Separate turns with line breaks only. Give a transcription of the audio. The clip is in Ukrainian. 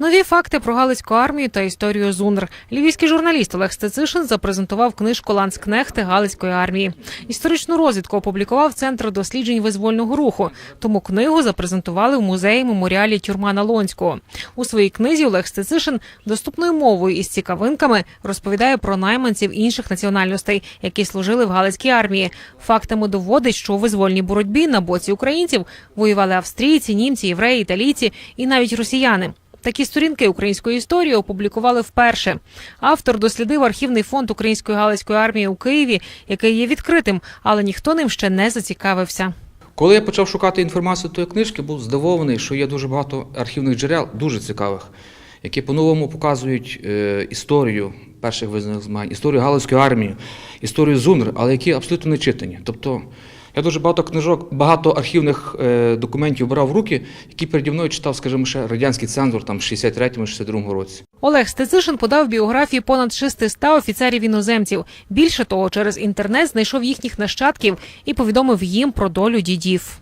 Нові факти про Галицьку армію та історію ЗУНР. Львівський журналіст Олег Стецишин запрезентував книжку Ланскнехти Галицької армії. Історичну розвідку опублікував Центр досліджень визвольного руху. Тому книгу запрезентували в музеї меморіалі Тюрмана Лонського. У своїй книзі Олег Стецишин доступною мовою із цікавинками розповідає про найманців інших національностей, які служили в Галицькій армії. Фактами доводить, що у визвольній боротьбі на боці українців воювали австрійці, німці, євреї, італійці і навіть росіяни. Такі сторінки української історії опублікували вперше. Автор дослідив архівний фонд української галицької армії у Києві, який є відкритим, але ніхто ним ще не зацікавився.
Коли я почав шукати інформацію тої книжки, був здивований, що є дуже багато архівних джерел, дуже цікавих, які по-новому показують е, історію перших визнаних змагань, історію Галицької армії, історію ЗУНР, але які абсолютно не читані. Тобто я дуже багато книжок, багато архівних е, документів брав в руки, які переді мною читав, скажімо, ще радянський цензор там в 63-62 році.
Олег Стецишин подав біографії понад 600 офіцерів іноземців. Більше того, через інтернет знайшов їхніх нащадків і повідомив їм про долю дідів.